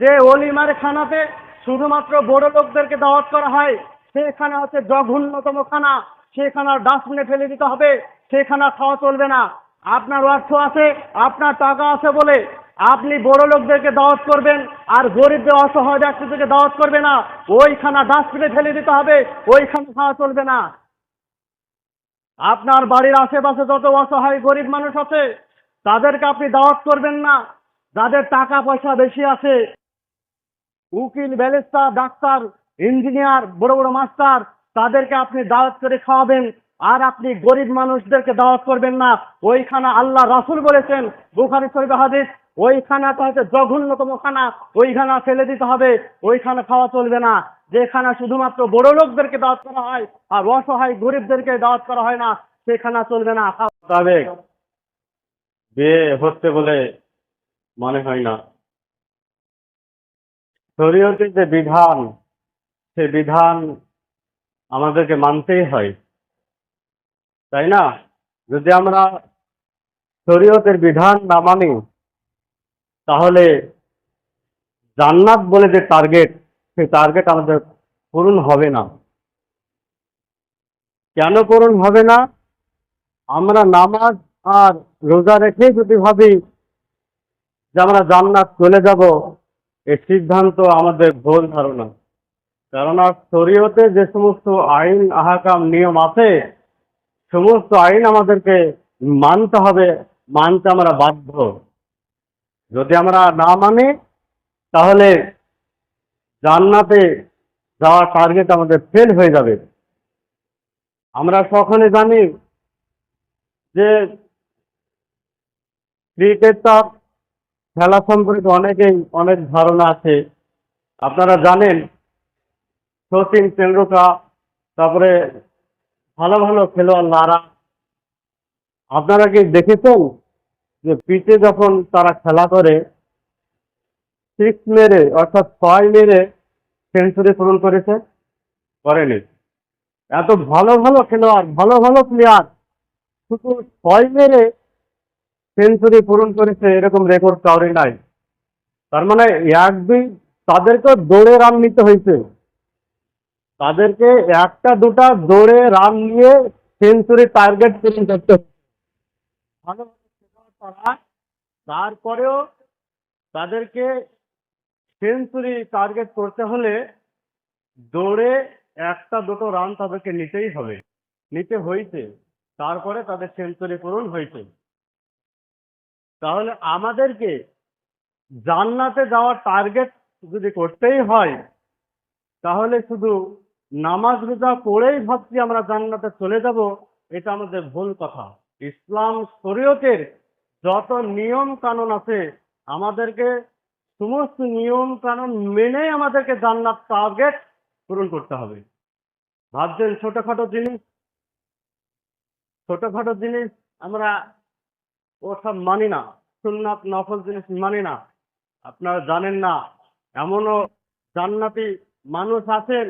যে অলিমার খানাতে শুধুমাত্র বড় লোকদেরকে দাওয়াত করা হয়, সেখানে হচ্ছে জঘন্যতম খানা। সেখানে ডাস্টবিনে ফেলে দিতে হবে, সেখানা খাওয়া চলবে না। আপনার অর্থ আছে, আপনার টাকা আছে বলে আপনি বড় লোকদেরকে দাওয়াত করবেন আর গরিবদের অসহায় ব্যক্তিদেরকে দাওয়াত করবে না। ওই খানা ডাস্টবিনে ফেলে দিতে হবে, ওইখানে খাওয়া চলবে না। আপনার বাড়ির আশেপাশে যত অসহায় গরিব মানুষ আছে, তাদেরকে আপনি দাওয়াত করবেন না। যাদের টাকা পয়সা বেশি আছে উকিল ব্যালেস্তা ডাক্তার, ইঞ্জিনিয়ার, বড় বড় মাস্টার, তাদেরকে আপনি দাওয়াত করে খাওয়াবেন, আর আপনি গরিব মানুষদেরকে দাওয়াত করবেন না। ওই খানা আল্লাহ রাসুল বলেছেন, বুখারি শরীফ হাদিস ওই হচ্ছে জঘন্যতম খানা ওই খানা ফেলে দিতে হবে ওই খানা খাওয়া চলবে না। যে খানা শুধুমাত্র বড় লোকদেরকে দাওয়াত করা হয়, আর অসহায় গরিবদেরকে দাওয়াত করা হয় না সে খানা চলবে না। খাওয়া মোতাবেক বিয়ে হচ্ছে বলে মনে হয় না। শরীয়তের যে বিধান, সে বিধান আমাদেরকে মানতেই হয়। তাই না? যদি আমরা শরীয়তের বিধান না মানি, তাহলে জান্নাত বলে যে টার্গেট সেই টার্গেট আমাদের পূরণ হবে না। কেন পূরণ হবে না? আমরা নামাজ আর রোজা রেখে যদি ভাবি যে আমরা জান্নাত চলে যাব এই সিদ্ধান্ত আমাদের ভুল ধারণা। কেননা শরীয়তে যে সমস্ত আইন, আহাকাম, নিয়ম আছে, সমস্ত আইন আমাদেরকে মানতে হবে, মানতে আমরা বাধ্য। যদি আমরা না মানি, তাহলে জান্নাতে যাওয়ার টার্গেট আমাদের ফেল হয়ে যাবে। আমরা সকলে জানি যে ক্রিকেটার খেলা সম্পর্কে অনেকেই, অনেক ধারণা আছে। আপনারা জানেন সচিন তেন্ডুলকার, তারপরে ভালো ভালো খেলোয়াড় নারা। আপনারা কি দেখেছেন যে পিচে যখন তারা খেলা করে সিক্স মেরে অর্থাৎ ছয় মেরে সেঞ্চুরি পূরণ করেছে? করেনি। এত ভালো ভালো খেলোয়াড়, ভালো ভালো প্লেয়ার শুধু ছয় মেরে সেঞ্চুরি পূরণ করেছে এরকম রেকর্ড কাউরে নাই। তার মানে এক দুই তাদেরকে দৌড়ে রান নিতে হয়েছে। তাদেরকে একটা দুটা দৌড়ে রান নিয়ে সেঞ্চুরি টার্গেট পূরণ করতে তারপরেও তাদেরকে সেঞ্চুরি টার্গেট করতে হলে দৌড়ে একটা দুটো রান তাদেরকে নিতেই হবে। নিতে হয়েছে। তারপরে তাদের সেঞ্চুরি পূরণ হয়েছে। তাহলে আমাদেরকে জান্নাতে যাওয়ার টার্গেট যদি করতেই হয়, তাহলে শুধু নামাজ রোজা পড়েই ভাবছি আমরা জান্নাতে চলে যাব, এটা আমাদের ভুল কথা। ইসলাম শরীয়তের যত নিয়ম কানুন আছে, আমাদেরকে সমস্ত নিয়ম কানুন মেনেই আমাদেরকে জান্নাত টার্গেট পূরণ করতে হবে। ভাবছেন ছোটখাটো জিনিস? ছোটখাটো জিনিস আমরা ওসব মানি না, সুন্নাত, নফল জিনিস মানি না। আপনারা জানেন না, এমনও জান্নাতি মানুষ আছেন,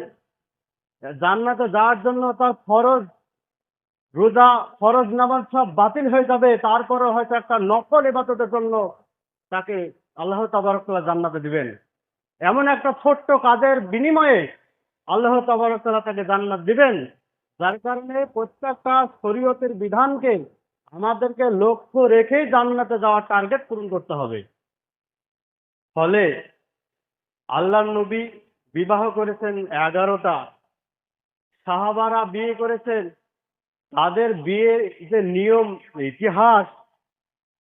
জান্নাতে যাওয়ার জন্য তার ফরজ রোজা, ফরজ নামাজ সব বাতিল হয়ে যাবে। তারপরে হয়তো একটা নকল এবাদতের জন্য তাকে আল্লাহ তাবারকতাল্লাহ জান্নাতে দিবেন। এমন একটা ছোট্ট কাজের বিনিময়ে আল্লাহ তাবারকতাল্লাহ তাকে জান্নাত দিবেন। যার কারণে প্রত্যেকটা শরীয়তের বিধানকে আমাদেরকে লক্ষ্য রেখেই জান্নাতে যাওয়ার টার্গেট পূরণ করতে হবে। ফলে আল্লাহ নবী বিবাহ করেছেন এগারোটা। সাহাবারা বিয়ে করেছেন। তাদের বিয়ের যে নিয়ম, ইতিহাস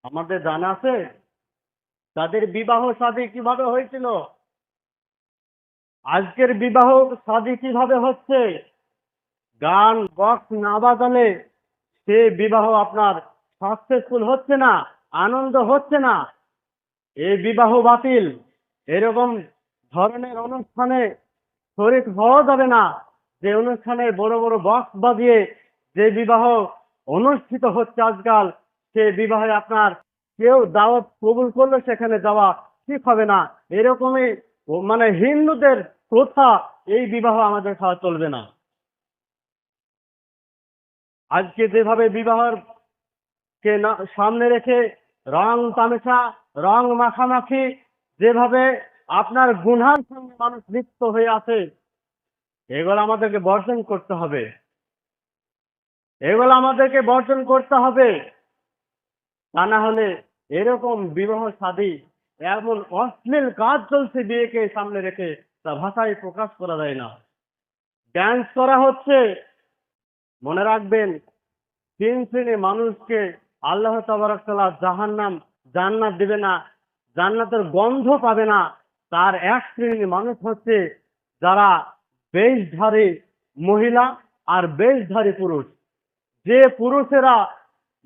আমাদের জানা আছে। তাদের বিবাহ শাদী কীভাবে হয়েছিল? আজকের বিবাহ শাদী কীভাবে হচ্ছে? গান, বক্স না বাজালে সে বিবাহ আপনার সাকসেসফুল হচ্ছে না, আনন্দ হচ্ছে না। এ বিবাহ বাতিল। এরকম ধরনের অনুষ্ঠানে শরীর হওয়া যাবে না। যে অনুষ্ঠানে বড় বড় বক্স বাজিয়ে যে বিবাহ অনুষ্ঠিত হচ্ছে আজকাল, সে বিবাহে আপনার কেউ দাওয়াত কবুল করলে সেখানে যাওয়া ঠিক হবে না। এরকমই মানে হিন্দুদের প্রথা এই বিবাহ আমাদের খাওয়া চলবে না। আজকে যেভাবে বিবাহের কে সামনে রেখে রং তামেশা, রং মাখামাখি, যেভাবে আপনার গুনহার সঙ্গে মানুষ লিপ্ত হয়ে আছে, এগুলো আমাদেরকে বর্জন করতে হবে। এগুলো আমাদেরকে বর্জন করতে হবে। তা না হলে এরকম বিবাহ শাদী এমন অশ্লীল কাজ চলছে বিয়েকে সামনে রেখে, তা ভাষায় প্রকাশ করা যায় না। ড্যান্স করা হচ্ছে। মনে রাখবেন, তিন শ্রেণির মানুষকে আল্লাহ তাবারাকাল্লাহ জাহান্নাম জান্নাত দেবে না, জান্নাতের গন্ধ পাবে না। তার এক শ্রেণির মানুষ হচ্ছে যারা বেশধারী মহিলা আর বেশধারী পুরুষ। যে পুরুষেরা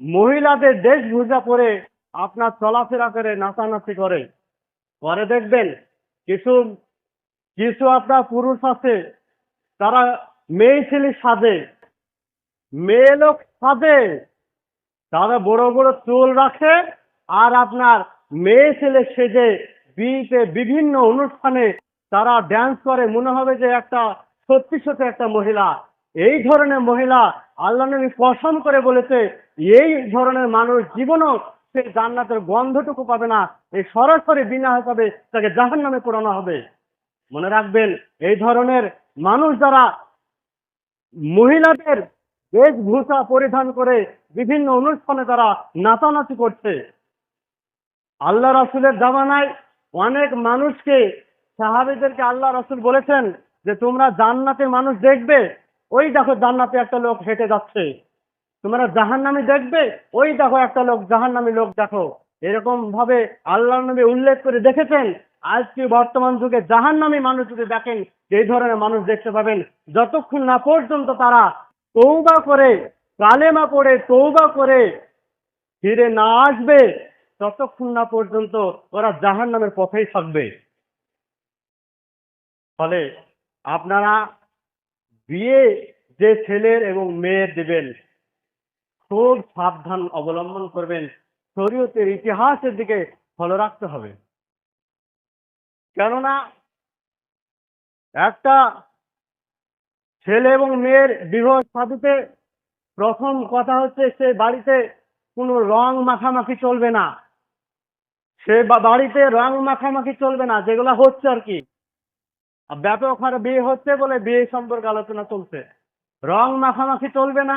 মহিলাদের দেশভূষা পরে আপনার চলাফেরা করে, নাচানাচি করে, পরে দেখবেন কিছু কিছু আপনার পুরুষ আছে, তারা মেয়ে ছেলে সাজে মেয়ে লোক সাজে। তারা বড় বড় চুল রাখে আর আপনার মেয়ে ছেলে সেজে বিয়েতে বিভিন্ন অনুষ্ঠানে তারা ড্যান্স করে। মনে হবে যে একটা সত্যি সত্যি একটা মহিলা। এই ধরনের মহিলা আল্লাহ নবী পছন্দ করে বলেছে, এই ধরনের মানুষ জীবনও সে জান্নাতের গন্ধটুকু পাবে না। এই সরাসরি বিনা হিসাবে তাকে জাহান নামে পোড়ানো হবে। মনে রাখবেন, এই ধরনের মানুষ যারা মহিলাদের বেশভূষা পরিধান করে বিভিন্ন অনুষ্ঠানে তারা নাচানাচি করছে। আল্লাহ রাসুলের জামানায় অনেক মানুষকে, সাহাবিদেরকে আল্লাহ রাসুল বলেছেন যে, তোমরা জান্নাতে মানুষ দেখবে, ওই দেখো জান্নাতে একটা লোক হেঁটে যাচ্ছে। তোমরা জাহান্নামি দেখবে, ওই দেখো একটা লোক জাহান্নামি লোক দেখো। এরকম ভাবে আল্লাহ নবী উল্লেখ করে দেখেছেন, আজকে বর্তমান যুগে জাহান্নামি মানুষ যদি দেখেন এই ধরনের মানুষ দেখতে পাবেন, যতক্ষণ না পর্যন্ত তারা তৌবা করে, কালেমা পড়ে, তৌবা করে, ফিরে না আসবে, ততক্ষণ না পর্যন্ত ওরা জাহান নামের পথেই থাকবে। ফলে আপনারা বিয়ে যে ছেলের এবং মেয়ের দেবেন, খুব সাবধান অবলম্বন করবেন, শরীয়তের ইতিহাসের দিকে ফলো রাখতে হবে। কেননা একটা ছেলে এবং মেয়ের বিবাহ সাধুতে প্রথম কথা হচ্ছে সে বাড়িতে কোনো রং মাখামাখি চলবে না। সে বাড়িতে রং মাখামাখি চলবে না, যেগুলো হচ্ছে আর কি। ব্যাপক হারে বিয়ে হচ্ছে বলে বিয়ে সম্পর্কে আলোচনা চলছে। রং মাখামাখি চলবে না।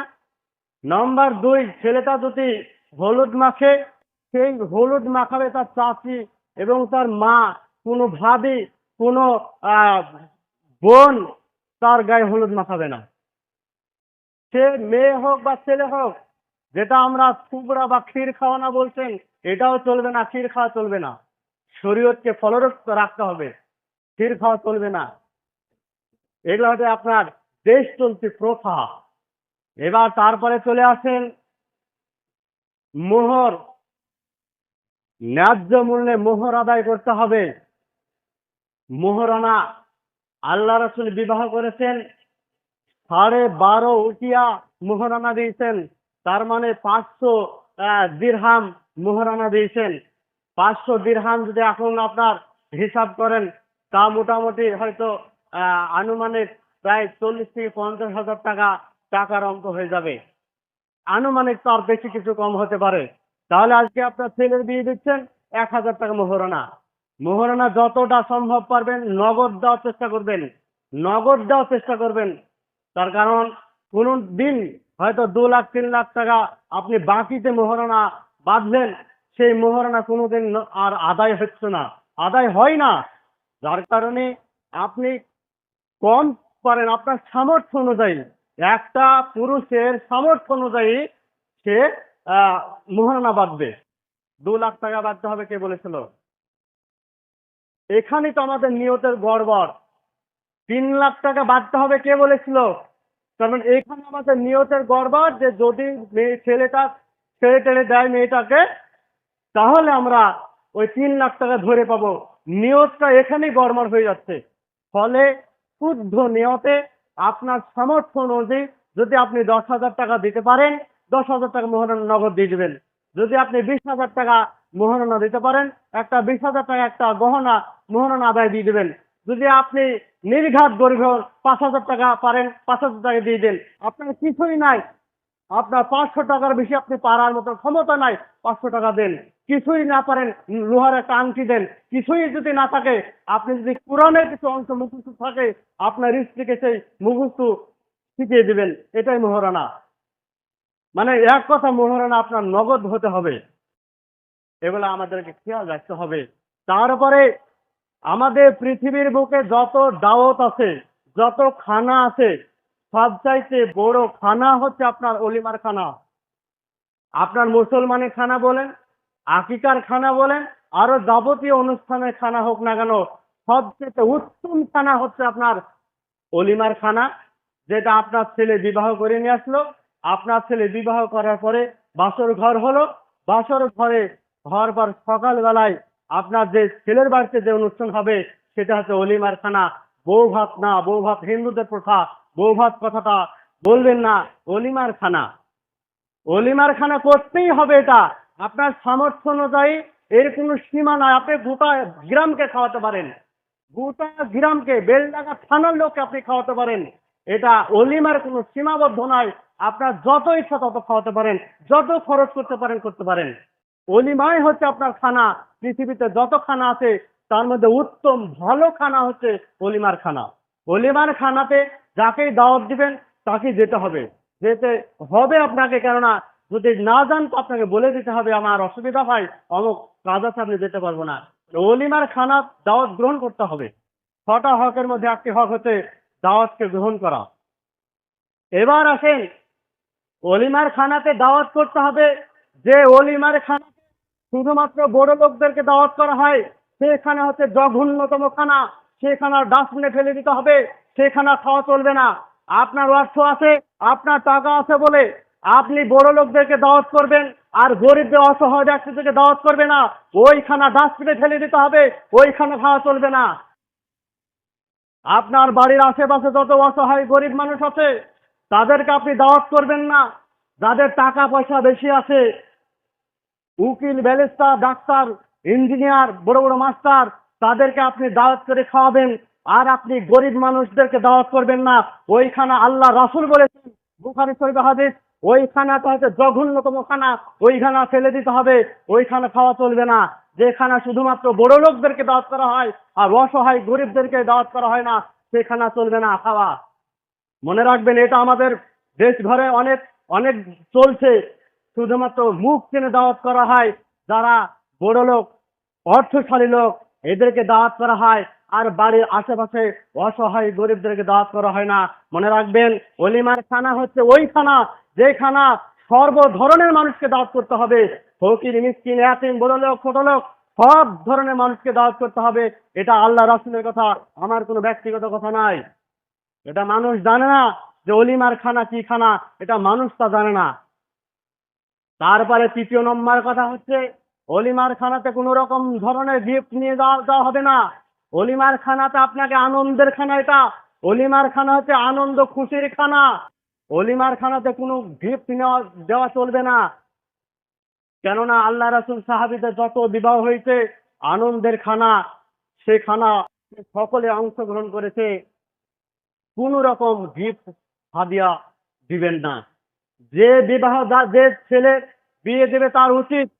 নম্বর দুই, ছেলেটা যদি হলুদ মাখে, সেই হলুদ মাখাবে তার চাচি এবং তার মা, কোনো ভাবি, কোনো বোন তার গায়ে হলুদ মাখাবে না। সে মেয়ে হোক বা ছেলে হোক, যেটা আমরা কুবড়া বা ক্ষীর খাওয়ানো বলছেন, এটাও চলবে না, ক্ষীর খাওয়া চলবে না। শরীয়তকে ফলরক্ত রাখতে হবে, ক্ষীর খাওয়া চলবে না। এগুলো হচ্ছে আপনার দেশ চলতি প্রথা। এবার তারপরে চলে আসেন মোহর। ন্যায্য মূল্যে মোহর আদায় করতে হবে। মোহরানা আল্লাহ রসুল বিবাহ করেছেন। সাড়ে বারো উটিয়া মোহরানা দিয়েছেন। তার মানে পাঁচশো দিরহাম মোহরানা দিয়েছেন। পাঁচশো দিরহাম যদি এখন আপনার হিসাব করেন, তা মোটামুটি হয়তো আনুমানিক প্রায় চল্লিশ থেকে পঞ্চাশ হাজার টাকা টাকার অঙ্ক হয়ে যাবে। আনুমানিক তার বেশি কিছু কম হতে পারে। তাহলে আজকে আপনার ছেলের বিয়ে দিচ্ছেন এক হাজার টাকা মোহরানা। মোহরানা যতটা সম্ভব পারবেন, নগদ দেওয়ার চেষ্টা করবেন। নগদ দেওয়ার চেষ্টা করবেন। তার কারণ কোন দিন হয়তো দু লাখ, তিন লাখ টাকা আপনি বাকিতে মোহরানা বাঁধলেন, সেই মোহরানা কোনোদিন আর আদায় হচ্ছে না। আদায় হয় না। যার কারণে আপনি কম পারেন আপনার সামর্থ্য অনুযায়ী। একটা পুরুষের সামর্থ্য অনুযায়ী সে মোহরানা বাঁধবে। দু লাখ টাকা বাঁধতে হবে কে বলেছিল? এখানেই তো আমাদের নিয়তের গড়বড়। তিন লাখ টাকা বাঁধতে হবে কে বলেছিল? কারণ এখানে আমাদের নিয়তের গড়বড় যে যদি মেয়ে, ছেলেটা ছেড়ে টেড়ে দেয় মেয়েটাকে, তাহলে আমরা ওই তিন লাখ টাকা ধরে পাবো। নিয়তটা এখানেই গড়মার হয়ে যাচ্ছে। ফলে শুদ্ধ নিয়তে আপনার সামর্থ্য অনুযায়ী যদি আপনি দশ হাজার টাকা দিতে পারেন, দশ হাজার টাকা মোহরানা নগদ দিয়ে দেবেন। যদি আপনি বিশ হাজার টাকা মোহরানা দিতে পারেন, একটা বিশ হাজার টাকা একটা গহনা মোহরানা আদায় দিয়ে দেবেন। যদি আপনি নির্ঘাত গরিব পাঁচ হাজার টাকা পারেন, পাঁচ হাজার টাকা দিয়ে দেন। আপনার কিছুই নাই। আপনার পাঁচশো টাকার বেশি আপনি পারার মতো ক্ষমতা নাই, পাঁচশো টাকা দেন। কিছুই না পারেন, লোহার একটা আংটি দেন। কিছুই যদি না থাকে, আপনি যদি কোরআনের কিছু অংশ মুখস্থ থাকে, আপনার স্ত্রীকে সেই মুখস্থ শিখিয়ে দিবেন। এটাই মোহরানা। মানে এক কথা মোহরানা, আপনার নগদ হতে হবে। এগুলো আমাদেরকে খেয়াল রাখতে হবে। তারপরে আমাদের পৃথিবীর বুকে যত দাওয়াত আছে, যত খানা আছে, সবচাইতে বড় খানা হচ্ছে আপনার অলিমার খানা। আপনার মুসলমানের খানা বলেন, আকিকার খানা বলেন, আরও যাবতীয় অনুষ্ঠানের খানা হোক না কেন সবচেয়ে উত্তম খানা হচ্ছে আপনার অলিমার খানা, যেটা আপনার ছেলে বিবাহ করে নিয়ে আসলো। আপনার ছেলে বিবাহ করার পরে বাসর ঘর হলো। বাসর ঘরে ঘর পর সকালবেলায় আপনার যে ছেলের বাড়িতে যে অনুষ্ঠান হবে, সেটা হচ্ছে অলিমার খানা। বউ ভাত না বউ ভাত হিন্দুদের প্রথা। বউ ভাত কথাটা বলবেন না অলিমার খানা। অলিমার খানা করতেই হবে এটা। আপনার সামর্থ্য অনুযায়ী এর কোনো সীমা নাই। আপনি গোটা গ্রামকে খাওয়াতে পারেন। গোটা গ্রামকে, বেলডাঙ্গা থানার লোককে আপনি খাওয়াতে পারেন। এটা অলিমার কোনো সীমাবদ্ধ নয়। আপনার যত ইচ্ছা তত খাওয়াতে পারেন। যত খরচ করতে পারেন করতে পারেন। অলিমাই হচ্ছে আপনার খানা। পৃথিবীতে যত খানা আছে, তার মধ্যে উত্তম ভালো খানা হচ্ছে অলিমার খানা। অলিমার খানাতে যাকেই দাওয়াত দিবেন, তাকে যেতে হবে। যেতে হবে আপনাকে, কেননা যদি না যান, তো আপনাকে বলে দিতে হবে, আমার অসুবিধা হয়, অমুক কাজ আছে আপনি যেতে পারব না। অলিমার খানা দাওয়াত গ্রহণ করতে হবে। ছটা হকের মধ্যে একটি হক হচ্ছে দাওয়াতকে গ্রহণ করা। এবার আসেন, অলিমার খানাতে দাওয়াত করতে হবে। যে অলিমার খানা শুধুমাত্র বড় লোকদেরকে দাওয়াত করা হয়, সেখানে হচ্ছে জঘন্যতম খানা, সেখানে ডাস্টবিনে ফেলে দিতে হবে, সেখানে খাওয়া চলবে না। আপনার অর্থ আছে, আপনার টাকা আছে বলে আপনি বড় লোকদেরকে দাওয়াত করবেন, আর গরিবদের অসহায় ব্যক্তিদেরকে দাওয়াত করবে না। ওইখানা ডাস্টবিনে ফেলে দিতে হবে, ওইখানে খাওয়া চলবে না। আপনার বাড়ির আশেপাশে যত অসহায় গরিব মানুষ আছে, তাদেরকে আপনি দাওয়াত করবেন না। যাদের টাকা পয়সা বেশি আছে উকিল, ব্যারিস্টার, ডাক্তার, ইঞ্জিনিয়ার, বড় বড় মাস্টার, তাদেরকে আপনি দাওয়াত করে খাওয়াবেন, আর আপনি গরিব মানুষদেরকে দাওয়াত করবেন না। ওইখানে আল্লাহ রাসুল বলেছেন, বুখারি শরীফ হাদিস ওই হচ্ছে জঘন্যতম খানা ওই খানা ফেলে দিতে হবে, ওইখানে খাওয়া চলবে না। যেখানে শুধুমাত্র বড় লোকদেরকে দাওয়াত করা হয়, আর অসহায় গরিবদেরকে দাওয়াত করা হয় না, সেখানে চলবে না খাওয়া। মনে রাখবেন, এটা আমাদের দেশ ঘরে অনেক অনেক চলছে। শুধুমাত্র মুখ চেনে দাওয়াত করা হয়, যারা বড় লোক, অর্থশালী লোক, এদেরকে দাওয়াত করা হয়, আর বাড়ির আশেপাশে অসহায় গরিবদেরকে দাওয়াত করা হয় না। মনে রাখবেন, অলিমার খানা হচ্ছে ওই খানা, যে খানা সর্ব ধরনের মানুষকে দাওয়াত করতে হবে। ফকির, মিসকিন, এতিম, বড় লোক, ছোট লোক, সব ধরনের মানুষকে দাওয়াত করতে হবে। এটা আল্লাহ রাসুলের কথা, আমার কোনো ব্যক্তিগত কথা নাই। এটা মানুষ জানে না যে অলিমার খানা কি খানা, এটা মানুষ তা জানে না। তারপরে তৃতীয় নম্বর কথা হচ্ছে, অলিমার খানাতে কোনো রকম ধরনের গিফট নিয়ে যাওয়া হবে না। অলিমার খানাতে আপনাকে আনন্দের খানা এটা। অলিমার খানা হচ্ছে আনন্দ, খুশির খানা। অলিমার খানাতে কোনো গিফট নেওয়া দেওয়া চলবে না। কেননা আল্লাহ রাসুল সাহাবিদের যত বিবাহ হয়েছে, আনন্দের খানা, সে খানা সকলে অংশগ্রহণ করেছে। কোন রকম গিফট হাদিয়া দিবেন না। যে বিবাহ যা- ছেলে বিয়ে দেবে তার উচিত।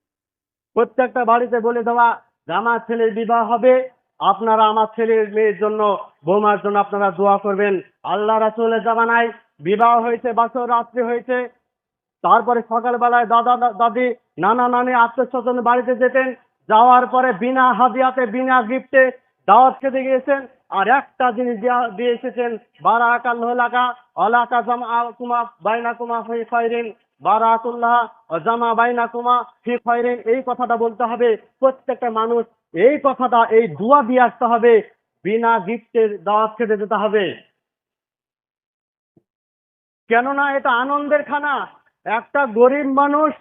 প্রত্যেকটা বাড়িতে বলে দেওয়া যে আমার ছেলের বিবাহ হবে, আপনারা আমার ছেলের মেয়ের জন্য, বৌমার জন্য আপনারা দোয়া করবেন। আল্লাহ রাসুলের জামানায় বিবাহ হয়েছে বাসর রাত্রি হয়েছে। তারপরে সকালবেলায় দাদা, দাদি, নানা, নানি আত্মীয় স্বজন বাড়িতে যেতেন। যাওয়ার পরে বিনা হাদিয়াতে, বিনা গিফটে দাওয়াত খেতে গিয়েছেন। আর একটা জিনিস দেয়া- দিয়ে এসেছেন বারাকাল লাকা অলাকা জামা কুমা বাইনা কুমা ফি খয়রিন বারাকুল্লাহ জামা বাইনা কুমা ফি খয়রিন এই কথাটা বলতে হবে, প্রত্যেকটা মানুষ এই কথাটা, এই দোয়া দিয়ে আসতে হবে, বিনা গিফটের দাওয়াত খেতে যেতে হবে। কেননা এটা আনন্দের খানা, একটা গরিব মানুষ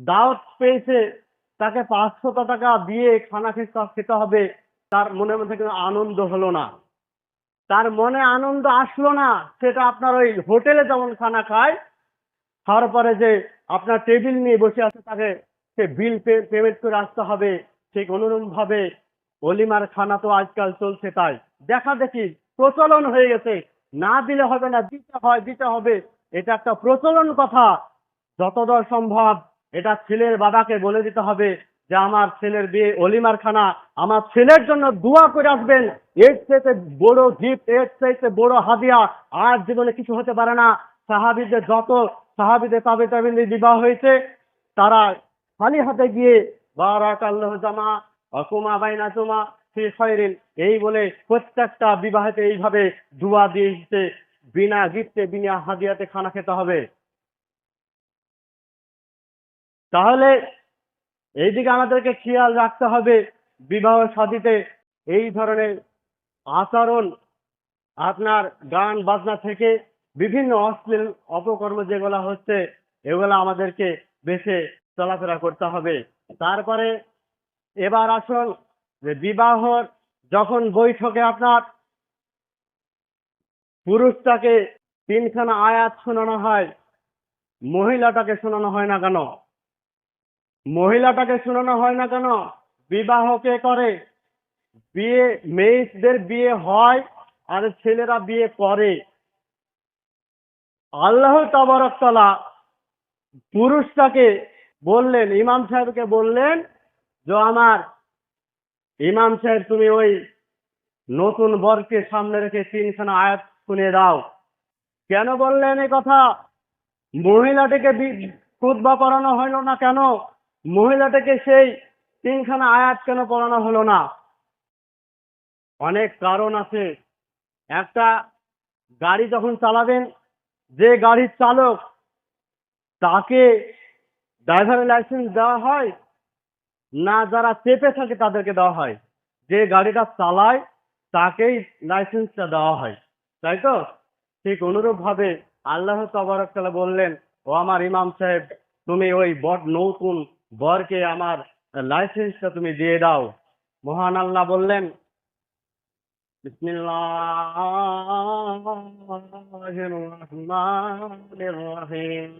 দাওয়াত পেয়েছে, তাকে পাঁচশত টাকা দিয়ে খানা খেতে হবে। তার মনের মধ্যে কিন্তু আনন্দ হলো না। তার মনে আনন্দ আসলো না, সেটা আপনার ওই হোটেলে যেমন খানা খায়, খাওয়ার পরে যে আপনার টেবিল নিয়ে বসে আছে তাকে সে বিল পেমেন্ট করে আসতে হবে, ঠিক অনুরূপ ভাবে অলিমার খানা তো আজকাল চলছে তাই। দেখা দেখি প্রচলন হয়ে গেছে, না দিলে হবে না, দিতে হয়, দিতে হবে, এটা একটা প্রচলন কথা। যতদূর সম্ভব এটা ছেলের বাবাকে বলে দিতে হবে যে আমার ছেলের বিয়ে, অলিমার খানা, আমার ছেলের জন্য দোয়া করে আসবেন। এর চাইতে বড় গিফট এর চাইতে বড় হাদিয়া আর জীবনে কিছু হতে পারে না। সাহাবিদের যত সাহাবিদের তাবে তাবিদের বিবাহ হয়েছে, তারা খালি হাতে গিয়ে বারাক আল্লাহ জামা, অকুমা বাইনা তুমা, ফি খয়রিন, এই বলে প্রত্যেকটা বিবাহেতে এইভাবে দুয়া দিয়ে এসেছে। বিনা গিফটে বিনা হাদিয়াতে খানা খেতে হবে। তাহলে এইদিকে আমাদেরকে খেয়াল রাখতে হবে বিবাহ শাদীতে এই ধরনের আচরণ আপনার গান বাজনা থেকে বিভিন্ন অশ্লীল অপকর্ম যেগুলো হচ্ছে, এগুলো আমাদেরকে বেছে চলাফেরা করতে হবে। তারপরে এবার আসল যে বিবাহর যখন বৈঠকে আপনার পুরুষটাকে তিনখানা আয়াত শোনানো হয়, মহিলাটাকে শোনানো হয় না কেন? মহিলাটাকে শোনানো হয় না কেন? বিবাহ কে করে? বিয়ে, মেয়েদের বিয়ে হয় আর ছেলেরা বিয়ে করে। আল্লাহ তাবারকতলা পুরুষটাকে বললেন, ইমাম সাহেবকে বললেন যে, আমার ইমাম সাহেব, তুমি ওই নতুন বরকে সামনে রেখে তিনখানা আয়াত শুনে দাও। কেন বললেন এই কথা? মহিলাটিকে খুতবা করানো হলো না কেন? মহিলাটাকে সেই তিনখানা আয়াত কেন পড়ানো হলো না? অনেক কারণ আছে। একটা, গাড়ি যখন চালাবেন, যে গাড়ির চালক তাকে ড্রাইভারের লাইসেন্স দেওয়া হয় না, যারা চেপে থাকে তাদেরকে দেওয়া হয়। যে গাড়িটা চালায় তাকেই লাইসেন্সটা দেওয়া হয়। তাই তো? ঠিক অনুরূপ ভাবে আল্লাহ তবরকালা বললেন, ও আমার ইমাম সাহেব, তুমি ওই বট নতুন বরকে আমার লাইসেন্সটা তুমি দিয়ে দাও মহান আল্লাহ বললেন বিসমিল্লাহির রহমানির রহিম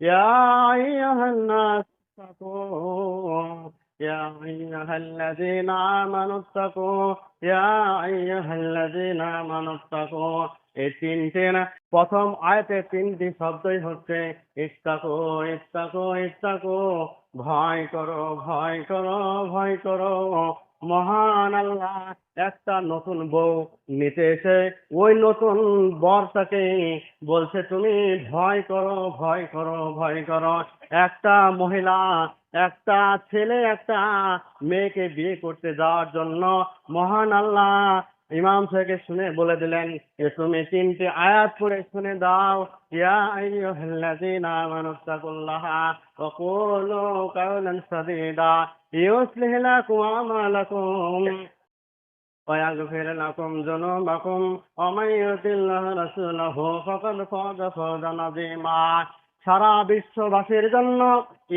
ইয়া আইয়ুহান নাস اتقوا يا أيها الذين آمنوا اتقوا يا أيها الذين آمنوا اتقوا এই তিনটে না প্রথম আয়াতে তিনটি শব্দই হচ্ছে ইস্তাকো ইস্তাকো ইস্তাকো ভয় করো ভয় করো ভয় করো। মহান আল্লাহ, একটা নতুন বউ নিতে এসে ওই নতুন বরটাকে বলছে, তুমি ভয় করো ভয় করো ভয় করো। একটা মহিলা, একটা ছেলে, একটা মেয়েকে বিয়ে করতে যাওয়ার জন্য মহান আল্লাহ ইমাম সাহেবকে শুনে বলে দিলেন যে তুমি তিনটে আয়াত পড়ে শুনে দাও ইয়া আইয়ুহাল্লাযীনা আমানুত্তাকুল্লাহা ওয়া কুলু কাওলান সাদীদা ইউসলিহ লাকুম আমালাকুম ويغفر لكم ذنوبكم ومن يطع الله ورسوله فقد فاز فوزا عظيما সারা বিশ্ববাসীর জন্য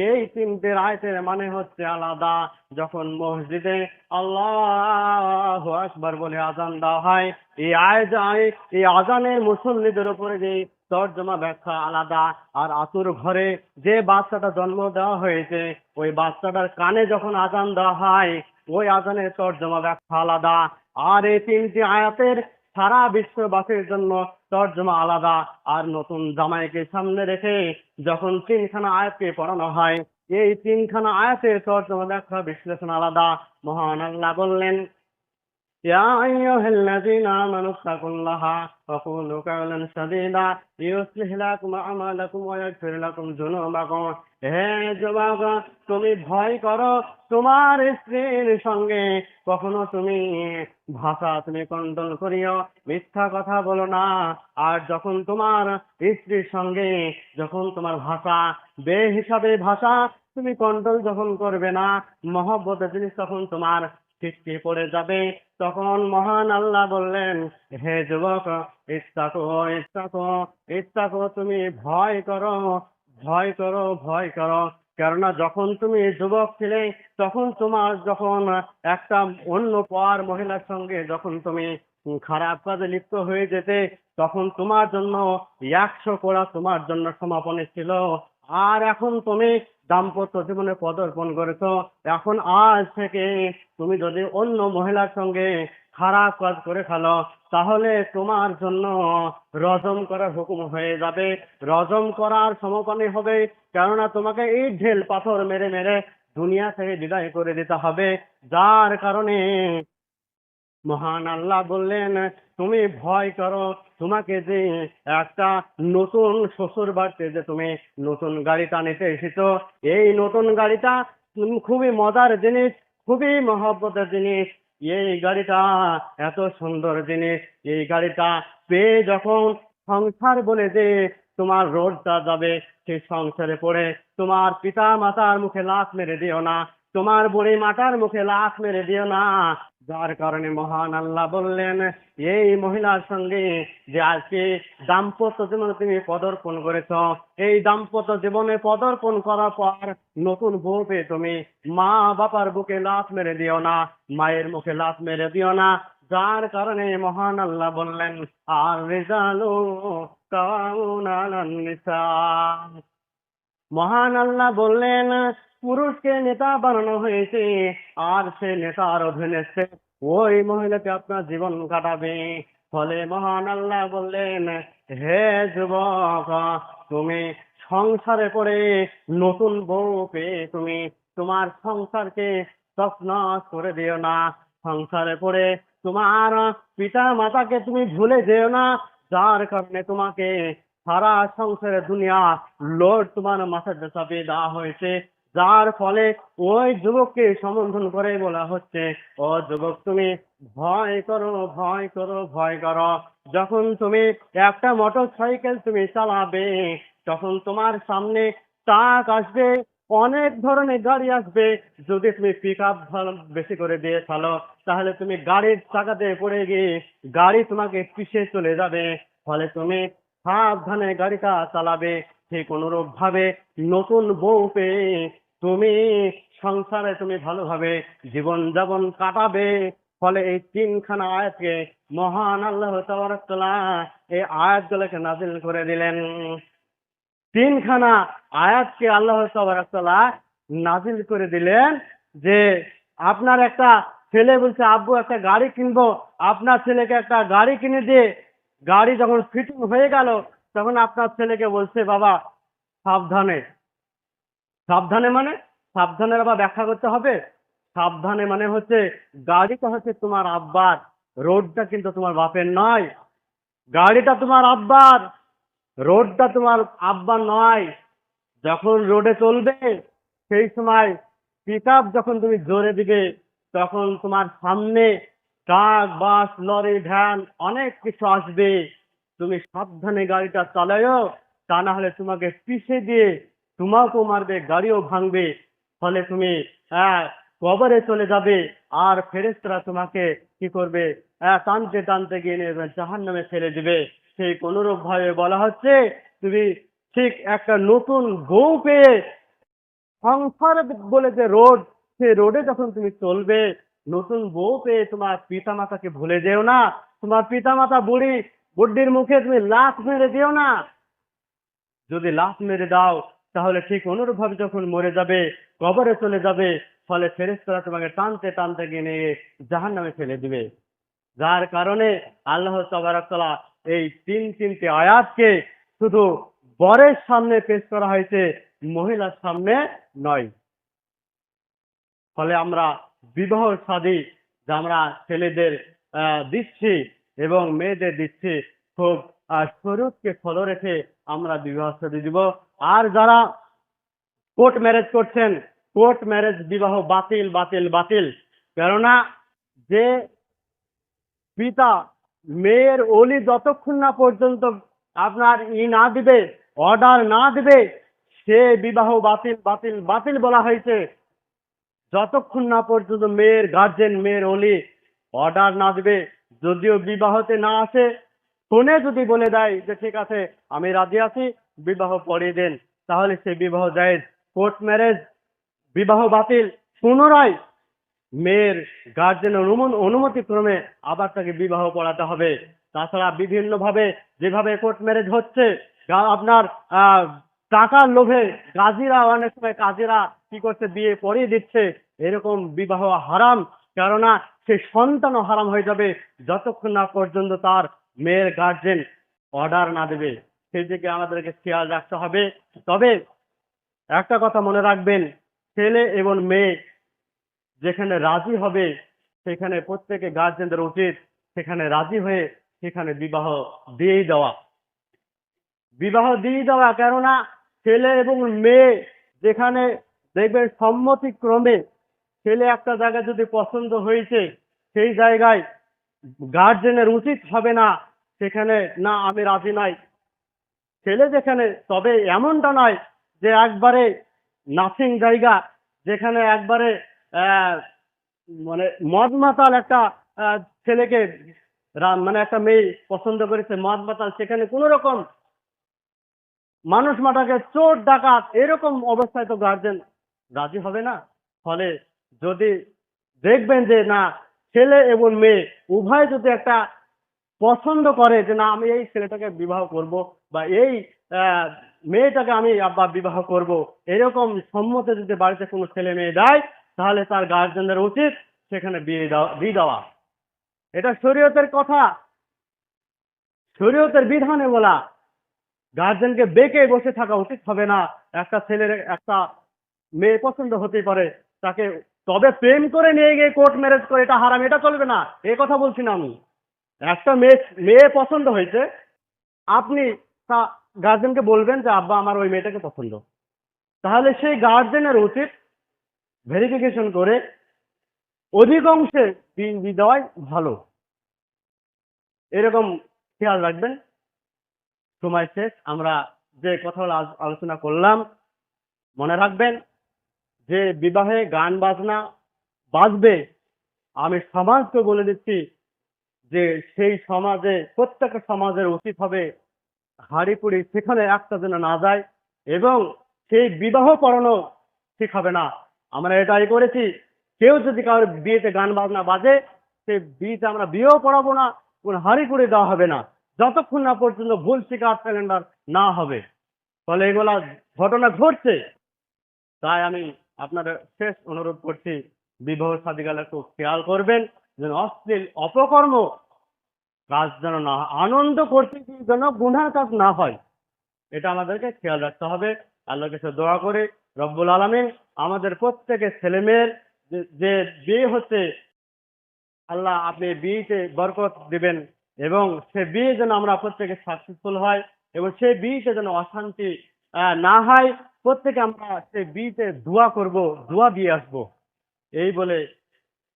এই তিনটে রায়তের মানে হচ্ছে আলাদা। যখন মসজিদে আল্লাহ আকবার বলে আজান দেওয়া হয়, এই আয় এই আজানের মুসল্লিদের উপরে যে তর্জমা ব্যাখ্যা আলাদা। আর আতুর ঘরে যে বাচ্চাটা জন্ম দেওয়া হয়েছে, ওই বাচ্চাটার কানে যখন আজান দেওয়া হয়, ওই আজানের তর্জমা ব্যাখ্যা আলাদা। আর এই তিনটি আয়াতের সারা বিশ্ববাসীর জন্য তর্জমা আলাদা আর নতুন জামাইকে সামনে রেখে যখন তিনখানা আয়াতকে পড়ানো হয়, এই তিনখানা আয়াতের তর্জমা ব্যাখ্যা বিশ্লেষণ আলাদা। মহান আল্লাহ বললেন يا أيها الذين آمنوا اتقوا الله وقولوا قولا سديدا يصلح لكم أعمالكم ويغفر لكم ذنوبكم হে যুবক তুমি ভয় করো তোমার স্ত্রীর সঙ্গে কখনো তুমি ভাষা তুমি কন্ট্রোল করিও মিথ্যা কথা বলো না আর যখন তোমার স্ত্রীর সঙ্গে যখন তোমার ভাষা বে হিসাবে ভাষা তুমি কন্ট্রোল যখন করবে না মহব্বতের জিনিস তখন তোমার ছিটকে পড়ে যাবে। তখন মহান আল্লাহ বললেন, হে যুবক ইস্তাকো ইস্তাকো ইস্তাকো তুমি ভয় করো ভয় করো ভয় করো। কেননা যখন তুমি যুবক ছিলে, তখন তোমার যখন একটা অন্য পর মহিলার সঙ্গে যখন তুমি খারাপ কাজে লিপ্ত হয়ে যেতে, তখন তোমার জন্য একশো কোড়া তোমার জন্য সমাপনী ছিল। আর এখন তুমি দাম্পত্য জীবনে পদার্পণ করেছ। এখন আজ থেকে তুমি যদি অন্য মহিলার সঙ্গে খারাপ কাজ করে ফেলো, তাহলে তোমার জন্য রজম করার হুকুম হয়ে যাবে। রজম করার সমপানি হবে, কেননা তোমাকে এই ঢেল পাথর মেরে মেরে দুনিয়া থেকে বিদায় করে দিতে হবে। যার কারণে মহান আল্লাহ বললেন, তুমি ভয় করো। তোমাকে যে একটা নতুন শ্বশুর বাড়িতে যে তুমি নতুন গাড়িটা নিতে এসেছ, এই নতুন গাড়িটা খুবই মজার জিনিস, খুবই মহব্বতের জিনিস। এই গাড়িটা এত সুন্দর জিনিস। এই গাড়িটা পেয়ে যখন সংসার বলে যে তোমার রোডটা যাবে, সেই সংসারে পড়ে তোমার পিতা মাতার মুখে লাশ মেরে দিও না। তোমার বুড়ি মাতার মুখে লাশ মেরে দিও না। যার কারণে মহান আল্লাহ বললেন, এই মহিলার সঙ্গে যে আজকে দাম্পত্য জীবনে তুমি পদার্পণ করেছ, এই দাম্পত্য জীবনে পদার্পণ করার পর নতুন বউ পেয়ে তুমি মা বাবার বুকে লাশ মেরে দিও না, মায়ের মুখে লাশ মেরে দিও না। যার কারণে মহান আল্লাহ বললেন আর রেজালু কাউন মহান আল্লাহ বললেন পুরুষকে নেতা বানানো হয়েছে, আর সে নেতার অধীনে ওই মহিলাকে আপনার জীবন কাটাবে। ফলে মহান আল্লাহ বললেন, হে যুবক, তুমি সংসারে পড়ে নতুন বউ পেয়ে তুমি তোমার সংসারকে তছনছ করে দিও না। সংসারে পড়ে তোমার পিতা মাতাকে তুমি ভুলে যেও না। যার কারণে তোমাকে সারা সংসারে দুনিয়া লোড তোমার মাথাতে চাপিয়ে দেওয়া হয়েছে। যার ফলে ওই যুবককে সম্বোধন করে বলা হচ্ছে, ও যুবক, তুমি ভয় করো ভয় করো ভয় করো। যখন তুমি একটা মোটর সাইকেল তুমি চালাবে, তখন তোমার সামনে ট্রাক আসবে, অনেক ধরনের গাড়ি আসবে। যদি তুমি পিক আপ বেশি করে দিয়ে ফেলো, তাহলে তুমি গাড়ির চাকাতে পড়ে গিয়ে গাড়ি তোমাকে পিছিয়ে চলে যাবে। ফলে তুমি সাবধানে গাড়িটা চালাবে। ঠিক অনুরূপ ভাবে নতুন বউ পেয়ে তুমি সংসারে তুমি ভালোভাবে জীবন যাপন কাটাবে, ফলে এই তিনখানা আয়াতকে মহান আল্লাহ তাবারাকাল্লাহ এই আয়াতগুলোকে নাজিল করে দিলেন। তিনখানা আয়াতকে আল্লাহ তাবারাকাল্লাহ নাজিল করে দিলেন যে, আপনার একটা ছেলে বলছে, আব্বু, একটা গাড়ি কিনবো। আপনার ছেলেকে একটা গাড়ি কিনে দিয়ে গাড়ি যখন ফিটিং হয়ে গেল, তখন আপনার ছেলেকে বলছে, বাবা, সাবধানে। সাবধানে মানে সাবধানের আবার ব্যাখ্যা করতে হবে। সাবধানে মানে হচ্ছে, গাড়িটা হচ্ছে তোমার আব্বার, রোডটা কিন্তু তোমার বাপের নয়। গাড়িটা তোমার আব্বার, রোডটা তোমার আব্বার নয়। যখন রোডে চলবে, সেই সময় পিক যখন তুমি জোরে দিবে, তখন তোমার সামনে ট্রাক, বাস, লরি, ভ্যান অনেক কিছু আসবে। তুমি সাবধানে গাড়িটা চালায়ও তা না হলে তোমাকে পিষে দিয়ে তোমাকেও মারবে, গাড়িও ভাঙবে, ফলে তুমি কবরে চলে যাবে, আর ফেরেশতারা তোমাকে কি করবে? টানতে টানতে গিয়ে জাহান নামে ফেলে দিবে। সেই অনুরূপ ভাবে বলা হচ্ছে, তুমি ঠিক একটা নতুন বউ পেয়ে সংসার বলে যে রোড, সে রোডে যখন তুমি চলবে, নতুন বউ পেয়ে তোমার পিতা মাতাকে ভুলে যেও না। তোমার পিতা মাতা বুড়ি বুড্ডির মুখে তুমি লাশ মেরে দিও না। যদি লাশ মেরে দাও তাহলে ঠিক অনুরূপ ভাবে যখন মরে যাবে, কবরে চলে যাবে, ফলে ফেরেশতারা তোমাকে টানতে টানতে গিয়ে নিয়ে জাহান নামে ফেলে দিবে। যার কারণে আল্লাহ তাবারাকাল্লাহ এই তিন তিনটি আয়াতকে শুধু বরের সামনে পেশ করা হয়েছে, মহিলার সামনে নয়। ফলে আমরা বিবাহ সাদী যা আমরা ছেলেদের দিচ্ছি এবং মেয়েদের দিচ্ছি, খুব শরীরকে ফলো রেখে আমরা বিবাহ সাদী দিব। আর যারা কোর্ট ম্যারেজ করছেন, কোর্ট ম্যারেজ বিবাহ বাতিল বাতিল বাতিল। কেননা যে পিতা মেয়ের অলি যতক্ষণ না পর্যন্ত আপনার ই না দিবে, অর্ডার না দিবে, সে বিবাহ বাতিল বাতিল বাতিল বলা হয়েছে। যতক্ষণ না পর্যন্ত মেয়ের গার্জেন মেয়ের অলি অর্ডার না দিবে, যদিও বিবাহতে না আসে, ফোনে যদি বলে দেয় যে, ঠিক আছে, আমি রাজি আছি বিবাহ পড়িয়ে দেন। তাহলে সে বিবাহ জায়েজ। কোর্ট ম্যারেজ বিবাহ বাতিল। পুনরায় মেয়ের গার্জেন অনুমতি ক্রমে আবার তাকে বিবাহ পড়াতে হবে। তাছাড়া বিভিন্ন ভাবে যেভাবে কোর্ট ম্যারেজ হচ্ছে আপনার টাকার লোভে গাজীরা অনেক সময় কাজীরা কি করছে, বিয়ে পড়িয়ে দিচ্ছে। এরকম বিবাহ হারাম, কেননা সে সন্তানও হারাম হয়ে যাবে। যতক্ষণ না পর্যন্ত তার মেয়ের গার্জেন অর্ডার না দেবে। সেদিকে আমাদেরকে খেয়াল রাখতে হবে। তবে একটা কথা মনে রাখবেন, ছেলে এবং মেয়ে যেখানে রাজি হবে, সেখানে প্রত্যেকে গার্জেনদের উচিত সেখানে রাজি হয়ে সেখানে বিবাহ দিয়েই দেওয়া। বিবাহ দিয়ে দেওয়া কেননা ছেলে এবং মেয়ে যেখানে দেখবেন সম্মতিক্রমে ছেলে একটা জায়গায় যদি পছন্দ হয়েছে, সেই জায়গায় গার্জেনের উচিত হবে না, সেখানে না আমি রাজি নাই। ছেলে যেখানে, তবে এমনটা নয় যে একবারে নাথিং জায়গা, যেখানে একবারে মানে মদ মাতাল একটা ছেলেকে মানে একটা মেয়ে পছন্দ করেছে মদ মাতাল সেখানে কোনো রকম মানুষ মাটাকে চোর, ডাকাত এরকম অবস্থায় তো গার্জেন রাজি হবে না। ফলে যদি দেখবেন যে না, ছেলে এবং মেয়ে উভয় যদি একটা পছন্দ করে যে না, আমি এই ছেলেটাকে বিবাহ করব বা এই মেয়েটাকে আমি আব্বা বিবাহ করব, এরকম সম্মতে যদি বাড়িতে কোনো ছেলে মেয়ে দেয় তাহলে তার গার্জেনদের উচিত সেখানে বিয়ে দেওয়া বিয়ে দেওয়া। এটা শরীয়তের কথা। শরীয়তের বিধানে বলা গার্জেনকে বেঁকে বসে থাকা উচিত হবে না। একটা ছেলের, একটা মেয়ে পছন্দ হতে পারে, তাকে তবে প্রেম করে নিয়ে গিয়ে কোর্ট ম্যারেজ করে, এটা হারাম, এটা চলবে না। এ কথা বলছি না আমি। একটা মেয়ে মেয়ে পছন্দ হয়েছে, আপনি তা গার্জেনকে বলবেন যে, আব্বা, আমার ওই মেয়েটাকে পছন্দ। তাহলে সেই গার্জেনের উচিত ভেরিফিকেশন করে অধিকাংশে দেওয়াই ভালো। এরকম খেয়াল রাখবেন। সময় শেষ। আমরা যে আজ আলোচনা করলাম, মনে রাখবেন যে বিবাহে গান বাজনা বাজবে। আমি সমাজকে বলে দিচ্ছি যে সেই সমাজে প্রত্যেকটা সমাজের উচিত হবে হাড়ি পুড়ি সেখানে একটা যেন না যায় এবং সেই বিবাহ পড়ানো ঠিক হবে না। আমরা এটাই করেছি। কেউ যদি কারোর বিয়েতে গান বাজনা বাজে সে বিয়েতে আমরা বিয়েও পড়াবো না, কোনো হাড়ি পুড়ি দেওয়া হবে না। যতক্ষণ না পর্যন্ত ভুল শিকার সিলিন্ডার না হবে। ফলে এগুলা ঘটনা ঘটছে। তাই আমি আপনাদের শেষ অনুরোধ করছি, বিবাহ সাদিকালে একটু খেয়াল করবেন, যেন অশ্লীল অপকর্ম কাজ যেন না। আনন্দ করতে গিয়ে যেন গুনার কাজ না হয়, এটা আমাদেরকে খেয়াল রাখতে হবে। আল্লাহর কাছে দোয়া করে, রব্বুল আলমিন আমাদের প্রত্যেকের ছেলে মেয়ের যে- বিয়ে হচ্ছে, আল্লাহ আপনি বিয়েতে বরকত দিবেন এবং সে বিয়ে যেন আমরা প্রত্যেকে সাকসেসফুল হয় এবং সেই বিয়েতে যেন অশান্তি না হয়, প্রত্যেকে আমরা সেই বিয়েতে দোয়া করব, দোয়া দিয়ে আসব। এই বলে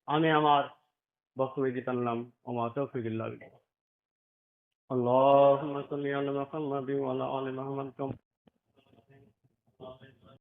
আমি আমার বক্তব্য দিতে আনলাম আমার তৌফিকুল্লাহ اللهم صل على محمد وعلى ال محمد كما